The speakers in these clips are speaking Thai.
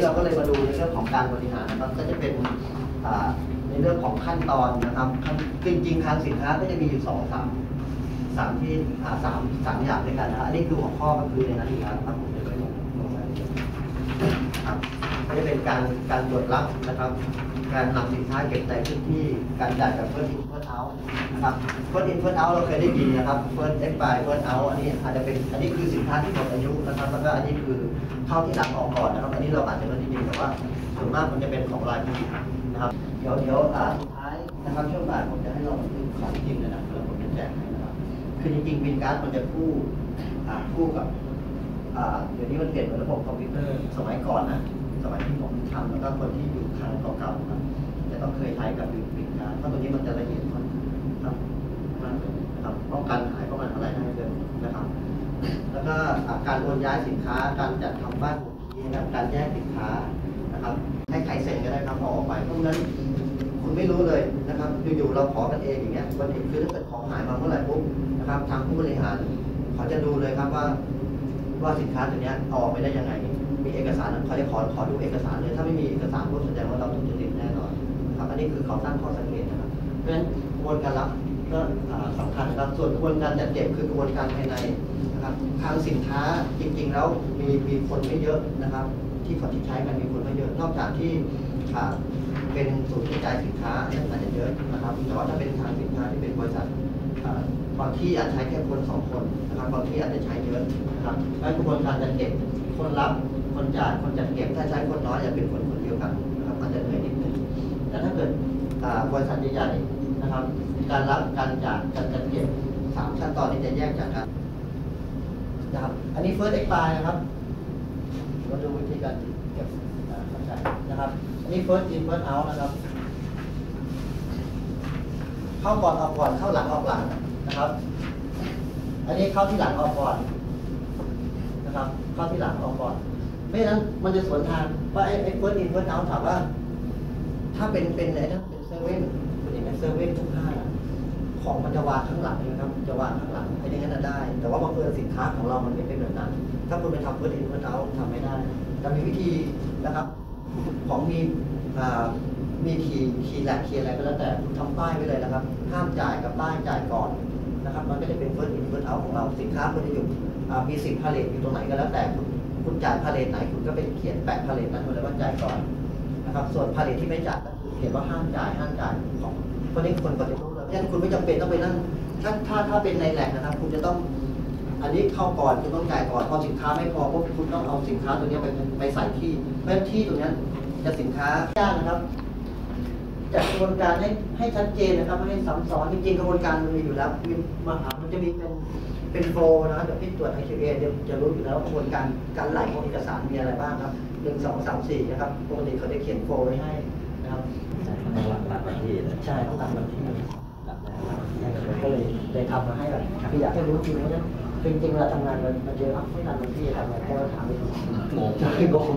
นี้เราก็เลยมาดูในเรื่องของการบริหารนะครับก็จะเป็นในเรื่องของขั้นตอนนะครับจริงจริงๆคลังสินค้าก็จะมีอยู่สองสามสามที่สามสามอย่างด้วยกันนะอันนี้คือหัวข้อก็คือในนั้นเองครับผมจะไปลงลงรายละเอียดครับ ก็จะเป็นการการตรวจรับนะครับ การนำสินค้าเก็บในพื้นที่การจ่ายแบบเฟิร์สอินเฟิร์สเอานะครับเฟิร์สอินเฟิร์สเอาเราเคยได้ยินนะครับเฟิร์สเอ็กบายเฟิร์สเอาอันนี้อาจจะเป็นอันนี้คือสินค้าที่หมดอายุนะครับแล้วก็อันนี้คือเข้าที่หลังออกก่อนนะครับ อันนี้เราอาจจะไม่ได้ยินแต่ว่าส่วนมากมันจะเป็นของรายผลิตนะครับเดี๋ยวเดี๋ยวสุดท้ายนะครับช่วงบ่ายผมจะให้เราบันทึกของจริงเลยนะแล้วผมจะแจกให้นะครับคือจริงๆบินการ์ดมันจะคู่คู่กับเดี๋ยวนี้มันเปลี่ยนเป็นระบบคอมพิวเตอร์สมัยก่อนนะ สมัยที่ผมทำแล้วก็คนที่อยู่ครั้งเก่าๆครับจะต้องเคยใช้กับบินบินการเพราะตัวนี้มันจะละเอียดกว่าครับมากเลยนะครับป้องกันหายป้องกันอะไรได้เลยนะครับ แล้วก็การโอนย้ายสินค้าการจัดทำบ้านหมุนทีนะครับการแยกสินค้านะครับ ให้ใครเซ็นก็ได้ครับเอออกไปเพราะฉะนั้นคุณไม่รู้เลยนะครับอยู่ๆเราขอกันเองอย่างเงี้ยวันนี้คือถ้าเกิดของหายมาเมื่อไหร่ปุ๊บนะครับทางผู้บริหาร เขาจะดูเลยครับว่า ว่าสินค้าตัวเนี้ยอออกไปได้ยังไง มีเอกสารเขาจะขอขอดูเอกสารเลย ถ้าไม่มีเอกสารก็แสดงว่าเราทุจริตแน่นอนนะครับอันนี้คือเขาตั้งข้อสังเกตนะครับเพราะฉะนั้นกระบวนการรับก็อ่าสำคัญนะครับส่วนกระบวนการจัดเก็บคือกระบวนการภายในนะครับทางสินค้าจริงๆแล้วมีมีคนไม่เยอะนะครับ ที่เขาที่ใช้กันมีคนไม่เยอะนอกจากที่เป็นศูนย์กระจายสินค้าอันนี้อาจจะเยอะนะครับแต่ว่าถ้าเป็นทางสินค้าที่เป็นบริษัทบางที่อาจใช้แค่คนสองคนนะครับบางที่อาจจะใช้เยอะนะครับและกระบวนการจัดเก็บคนรับ คนจ่ายคนจัดเก็บถ้าใช้คนน้อยอย่าเป็นคนคนเดียวกันนะครับอาจจะเหนื่อยนิดนึงแต่ถ้าเกิดบริษัทใหญ่ๆนะครับ การรับการจ่ายการจัดเก็บสามขั้นตอนนี้จะแยกจากกันนะครับอันนี้ first expire นะครับมาดูวิธีการเก็บเข้าใจนะครับอันนี้ first in first out นะครับเข้าก่อนออกก่อนเข้าหลังออกหลังนะครับ อันนี้เข้าที่หลังออกก่อนนะครับ เข้าที่หลังออกก่อน ไม่งั้นมันจะสวนทางว่าไอ้ไอ้เฟิร์สอินเฟิร์สเอาถามว่า ถ้าเป็นเป็นอะไรนะเป็นเซเว่นเป็นอย่างนั้นเซเว่นทุกห้างของมันจะวางข้างหลังนะครับจะวางข้างหลังไอ้อย่างนั้นนะได้ แต่ว่าบางเอิญสินค้าของเรามันไม่เป็นแบบนั้น ถ้าคุณไปทำเฟิร์สอินเฟิร์สเอาทำไม่ได้แต่มีวิธีนะครับ ของมีอ่ามีคีคีแหลกคีอะไรก็แล้วแต่ทำป้ายไว้เลยนะครับ ห้ามจ่ายกับป้ายจ่ายก่อนนะครับ มันก็จะเป็น first in first out ของเราสินค้าคุณจะอยู่มีสิบพาเลทอยู่ตรงไหนก็แล้วแต่ คุณจ่ายพาเลทไหนคุณก็ไปเขียนแปะพาเลทนั้นไว้เลยว่าจ่ายก่อนนะครับ ส่วนพาเลทที่ไม่จ่ายก็คือเขียนว่าห้ามจ่ายห้ามจ่ายของคนนี้คนก็จะรู้เลยเพราะฉะนั้นคุณไม่จำเป็นต้องไปนั่งถ้าถ้าถ้าเป็นในแหลกนะครับ คุณจะต้องอันนี้เข้าก่อนคุณต้องจ่ายก่อนพอสินค้าไม่พอปุ๊บคุณต้องเอาสินค้าตัวนี้ไปไปใส่ที่เพราะที่ตรงนี้จะสินค้ายากนะครับจัดกระบวนการให้ให้ชัดเจนนะครับไม่ให้ซ้ำซ้อนจริงๆกระบวนการมันมีอยู่แล้วมีมาหามันจะมีเป็น เป็นโฟล์นะครับเดี๋ยวพี่ตรวจ IQA เดี๋ยวจะรู้อยู่แล้วว่ากระบวนการการไหลของเอกสารมีอะไรบ้างครับหนึ่งสองสามสี่นะครับปกติเขาจะเขียนโฟล์ไว้ให้นะครับต้องหลักหลักวันที่เลยใช่ต้องตามวันที่หลักได้หลักก็เลยเลยทำมาให้แบบคืออยากให้รู้จริงว่าเนี่ยจริงๆเวลาทำงานมันมันเจออะไม่ทันวันที่ทำงานแค่ว่าถามไม่ถูกงงใช่งง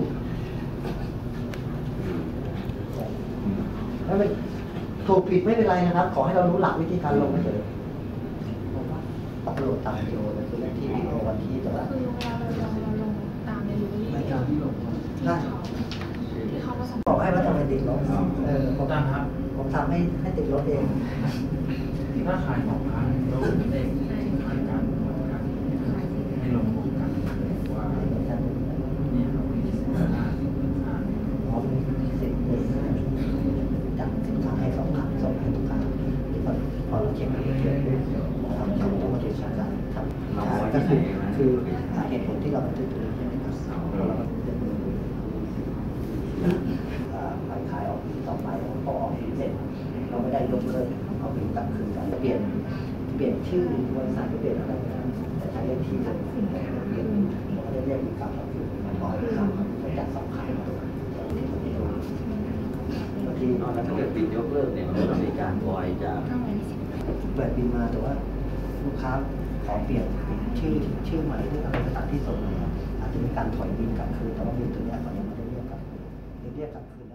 แล้วมันถูกผิดไม่เป็นไรนะครับ ขอให้เรารู้หลักวิธีการลงเฉยผมว่า อัปโหลดตามวิดีโอเลยคือเลขที่วิดีโอวันที่แต่ว่าคือเวลาเราลงเราลงตามในรูปรายการที่ลงได้ที่เขาผสมบอกให้ว่าทำไมติดลบเออผมอาจารย์ครับผมทำให้ให้ติดลบเองถ้าขายของค้างแล้วเด็กขายการขายการให้ลงกันว่านี่ครับมีสิบห้าสิบห้า พร้อมสิบหมื่นห้าจับสินค้าให้สองครั้งส่งให้ลูกค้าที่พอพอเราเช็คเรื่อยๆนะครับเราต้องมาดูชาการทำ ก็คือคือเหตุผลที่เราบันทึกตรงนี้ใช่ไหมครับเราบันทึกเป็นขายขายออกต่อไปพอออกเสร็จเราไม่ได้ยกเลิกเอาบินกลับคืนกันเปลี่ยนเปลี่ยนชื่อบริษัทก็เปลี่ยนอะไรนะแต่ใช้เลขที่เลยเปลี่ยนเราก็เรียกบินกลับมาคือมันบอกคำมันจัดสองครั้งบางทีนอกจากถ้าเกิดปิดยกเลิกเนี่ยมันก็ต้องมีการปล่อยจากตั้งไว้ในสิบเปิดบินมาแต่ว่าลูกค้า ขอเปลี่ยนชื่อชื่อใหม่หรืออะไรสถานที่ส่งนะครับอาจจะมีการถอยบินกลับคืนแต่ว่าบินตัวเนี้ยเขายังไม่ได้เรียกกลับคืนเรียกกลับคืน